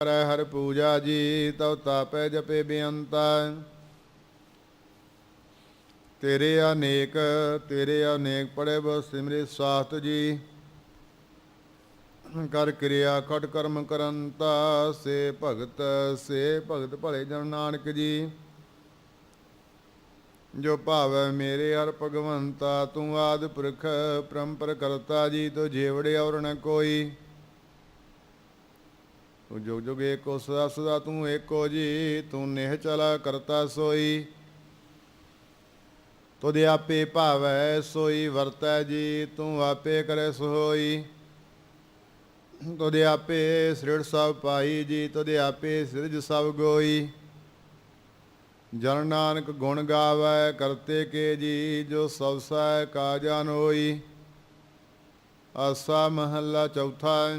ਕਰੈ ਹਰ ਪੂਜਾ ਜੀ, ਤਉ ਤਾਪੈ ਜਪੇ ਬੇਅੰਤਾ। ਤੇਰੇ ਅਨੇਕ ਤੇਰੇ ਅਨੇਕ ਪੜੇ ਬੋ ਸਿਮਰੇ ਸਾਥ ਜੀ। ਕਰ ਕਿਰਿਆ ਖਟ ਕਰਮ ਕਰੰਤਾ, ਸੇ ਭਗਤ ਸੇ ਭਗਤ ਭਲੇ ਜਨ ਨਾਨਕ ਜੀ। ਜੋ ਭਾਵੈ ਮੇਰੇ ਹਰ ਭਗਵੰਤਾ, ਤੂੰ ਆਦ ਪੁਰਖ ਪਰੰਪਰ ਕਰਤਾ ਜੀ, ਤੋ ਜੇਵੜੇ ਔਰ ਨ ਕੋਈ। ਤੂੰ ਜੁਗ ਜੁਗ ਏਕੋ ਸਦਾ ਸਦਾ ਤੂੰ ਏਕੋ ਜੀ, ਤੂੰ ਨਿਹ ਚਲਾ ਕਰਤਾ ਸੋਈ। ਤੁਧ ਆਪੇ ਭਾਵੈ ਸੋਈ, ਵਰਤੈ ਜੀ, ਤੂੰ ਆਪੇ ਕਰੇ ਸੋਈ। ਤੁਧ ਆਪੇ ਸ੍ਰਿੜ ਸਭ ਪਾਈ ਜੀ, ਤੁਧ ਆਪੇ ਸਿਰਜ ਸਭ ਗੋਈ। ਜਨ ਨਾਨਕ ਗੁਣ ਗਾਵੈ, ਕਰਤੇ ਕੇ ਜੀ, ਜੋ ਸਭ ਸਹਿ ਕਾਜਨ ਹੋਈ। ਆਸਾ ਮਹੱਲਾ ਚੌਥਾ।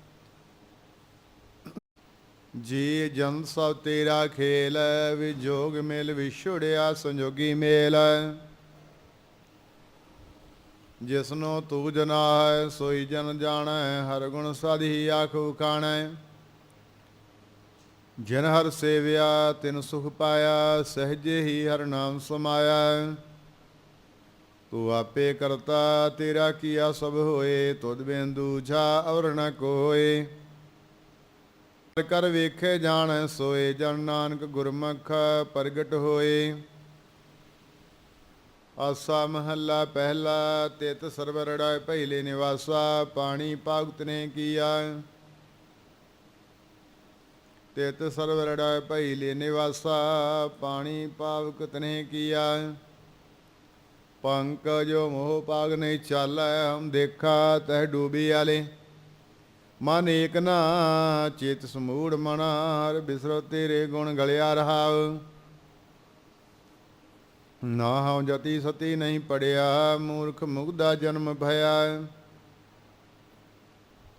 ਜੀ ਜਨ ਸਭ ਤੇਰਾ ਖੇਲ ਵਿਜੋਗ ਮਿਲ, ਵਿਛੋੜਿਆ ਸੰਜੋਗੀ ਮੇਲ ਜਿਸਨੋ ਤੂੰ ਜਨਾ ਹੈ ਸੋਈ ਜਨ ਜਾਣੈ, ਹਰ ਗੁਣ ਸਾਧੀ ਆਖ ਉਖਾਣੈ ਜਿਨ ਹਰ ਸੇਵਿਆ, ਤਿਨ ਸੁਖ ਪਾਇਆ, ਸਹਜੇ ਹੀ ਹਰ ਨਾਮ ਸਮਾਇਆ। ਤੂੰ ਆਪੇ ਕਰਤਾ, ਤੇਰਾ ਕੀਆ ਸਭ ਹੋਏ, ਤੁਧ ਬਿਨ ਦੂਜਾ ਔਰ ਨ ਕੋਏ। ਕਰ ਕਰ ਵੇਖੇ ਜਾਣ, ਸੋਏ ਜਨ ਨਾਨਕ ਗੁਰਮੁਖ ਪ੍ਰਗਟ ਹੋਏ। ਆਸਾ ਮਹੱਲਾ ਪਹਿਲਾ, ਤਿਤ ਸਰਬ ਰੜਾਇ ਪਹਿਲੇ ਨਿਵਾਸਾ, ਪਾਣੀ ਭਗਤ ਨੇ ਕੀਆ। ਤਿਤ ਸਰਬ ਰੜਾਇ ਪਹਿਲੇ ਨਿਵਾਸਾ, ਪਾਣੀ ਪਾਵਕ ਤਨੇ ਕੀਆ। ਪੰਕਜੋ ਮੋਹ ਪਾਗ ਨਹੀਂ ਚਾਲੈ, ਹਮ ਦੇਖਾ ਤਹ ਡੂਬੀ ਆਲੇ। ਮਨ ਏਕ ਨਾ ਚੇਤ ਸਮੂੜ ਮਨ ਹਰ ਬਿਸਰੋ ਤੇਰੇ ਗੁਣ ਗਲਿਆ ਰਹਾਉ। ਨਾ ਹਉ ਜਤੀ ਸਤੀ ਨਹੀਂ ਪੜਿਆ, ਮੂਰਖ ਮੁਗਦਾ ਜਨਮ ਭਇਆ।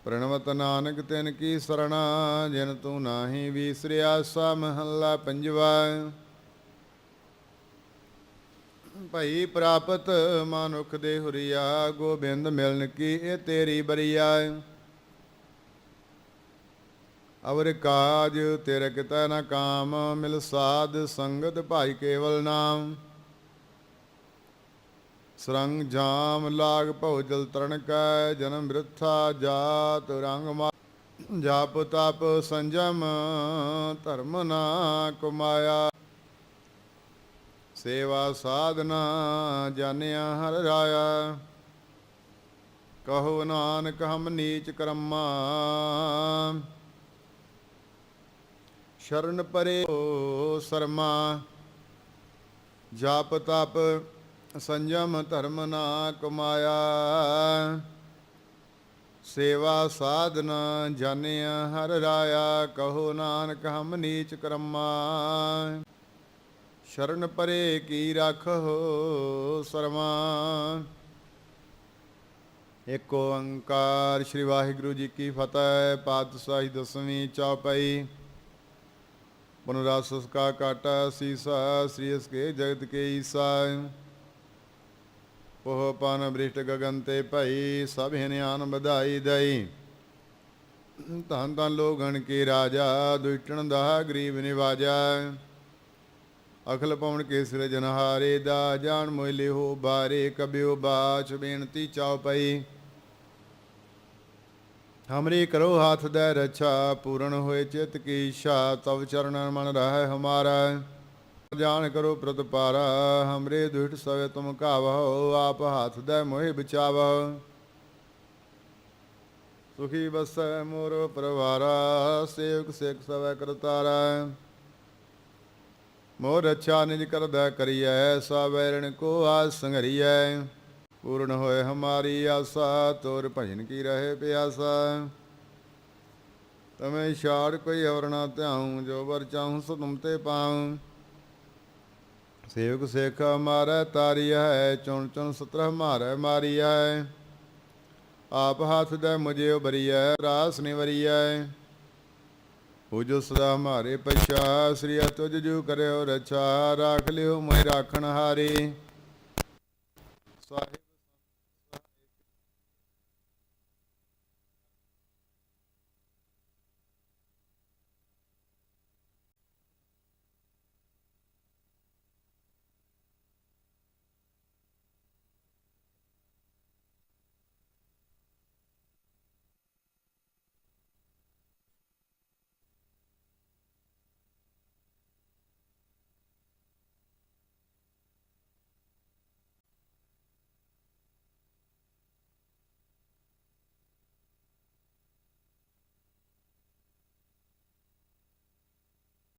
ਪ੍ਰਣਵਤ ਨਾਨਕ ਤਿਨ ਕੀ ਸਰਣਾ, ਜਿਨ ਤੂੰ ਨਾਹੀ ਵੀਸਰਿਆ, ਸਾ ਮਹੱਲਾ ਪੰਜਵਾ। ਭਈ ਪ੍ਰਾਪਤ ਮਨੁਖ ਦੇ ਹੁਰੀਆ, ਗੋਬਿੰਦ ਮਿਲਨ ਕੀ ਇਹ ਤੇਰੀ ਬਰੀਆ। ਅਵਰ ਕਾਜ ਤੇਰੇ ਕਿਤੈ ਨ ਕਾਮ, ਮਿਲ ਸਾਧ ਸੰਗਤ ਭਾਈ ਕੇਵਲ ਨਾਮ। ਸਰੰਗ ਜਾਮ ਲਾਗ ਭਉ ਜਲ ਤਰਨ ਕੈ, ਜਨਮ ਬਿਰਥਾ ਜਾਤ ਰੰਗ ਮਾ ਜਾਪ ਤਪ ਸੰਜਮ, ਧਰਮ ਨਾ ਕਮਾਇਆ। ਸੇਵਾ ਸਾਧਨਾ ਜਾਣਿਆ ਹਰ ਰਾਇਆ। ਕਹੋ ਨਾਨਕ ਹਮ ਨੀਚ ਕਰਮਾ। ਸ਼ਰਨ ਪਰੇ ਓ ਸਰਮਾ। ਜਾਪ ਤਪ ਸੰਜਮ ਧਰਮ ਨਾ ਕਮਾਇਆ। ਸੇਵਾ ਸਾਧਨਾ ਜਾਣਿਆ ਹਰ ਰਾਇਆ, ਕਹੋ ਨਾਨਕ ਹਮ ਨੀਚ ਕਰਮਾ। ਸ਼ਰਨ ਪਰੇ ਕੀ ਰੱਖੋ ਸਰਮਾ। ਏਕ ਓੰਕਾਰ ਸ੍ਰੀ ਵਾਹਿਗੁਰੂ ਜੀ ਕੀ ਫਤਿਹ, ਪਾਤਸ਼ਾਹੀ ਦਸਵੀਂ ਚੌਪਈ। ਪੁਨਰਾਸਸ ਕਾ ਕਾਟਾ ਸੀਸਾ, ਸ੍ਰੀ ਅਸਕੇ ਜਗਤ ਕੇ ਈਸਾ। ਉਹ ਪਨ ਬ੍ਰਿਸ਼ਟ ਗਗਨ ਤੇ ਭਈ, ਸਭ ਹਿਨਿਆਨ ਵਧਾਈ ਦਈ। ਧੰਨ ਧੰਨ ਲੋਗਣ ਕੀ ਰਾਜਾ ਦੁਇਟਣ ਦਾ ਗਰੀਬ ਨਿਵਾਜਾ। ਅਖਲ ਪਵਨ ਕੇ ਸਿਰਜਨਹਾਰੇ ਦਾ, ਜਾਣ ਮੋਇਲੇ ਹੋ ਬਾਰੇ ਕਬਿਓ ਬਾਚ ਬੇਨਤੀ ਚਾਉ ਪਈ। ਹਮਰੀ ਕਰੋ ਹਾਥ ਦੇ ਰੱਛਾ, ਪੂਰਨ ਹੋਏ ਚਿਤ ਕੀ ਇੱਛਾ ਤਵ ਚਰਨਨ ਮਨ ਰਹਿ ਹਮਾਰਾ। ਜਾਣ ਕਰੋ ਪ੍ਰਤਪਾਰਾ, ਹਮਰੇ ਦੁਹਿਟ ਸਵੇ ਤੁਮ ਕਾਵਹੁ ਆਪ ਹਾਥ ਦੇ ਮੋਹਿ ਬਚਾਵਹੁ। ਸੁਖੀ ਬਸੈ ਮੋਰ ਪਰਵਾਰਾ, ਸੇਵਕ ਸੇਖ ਸਵੈ ਕਰਤਾਰਾ। ਮੋਰ ਅੱਛਾ ਨਿਜ ਕਰਦਾ ਕਰੀਐ ਸਾ ਵੈਰਣ ਕੋ ਆਸ ਸੰਗਰੀਐ ਪੂਰਨ ਹੋਏ ਹਮਾਰੀ ਆਸਾ, ਤੋਰ ਭਜਨ ਕੀ ਰਹੇ ਪਿਆਸਾ। ਤਮੈ ਛਾੜ ਕੋਈ ਹੋਰ ਨਾ ਧਿਆਉ, ਜੋ ਵਰ ਚਾਹੂੰ ਸੋ ਤੁਮ ਤੇ ਪਾਉ। ਸੇਵਕ ਸਿੱਖ ਮਾਰੈ ਤਾਰੀ ਹੈ, ਚੁਣ ਚੁਣ ਸਤਰਹ ਮਾਰੈ ਮਾਰੀ ਹੈ। ਆਪ ਹੱਥ ਦੇ ਮੁਝੇ ਉਬਰੀਐ ਰਾਸ ਨਿਵਰੀਐ। ਪੂਜੋ ਸਦਾ ਹਮਾਰੇ ਪਛਾ, ਸ੍ਰੀ ਤੁਜ ਜੂ ਕਰਿਓ ਰਛਾ, ਰਾਖ ਲਿਓ ਮੈਂ ਰਾਖਣ ਹਾਰੇ। ਸਾਹਿਬ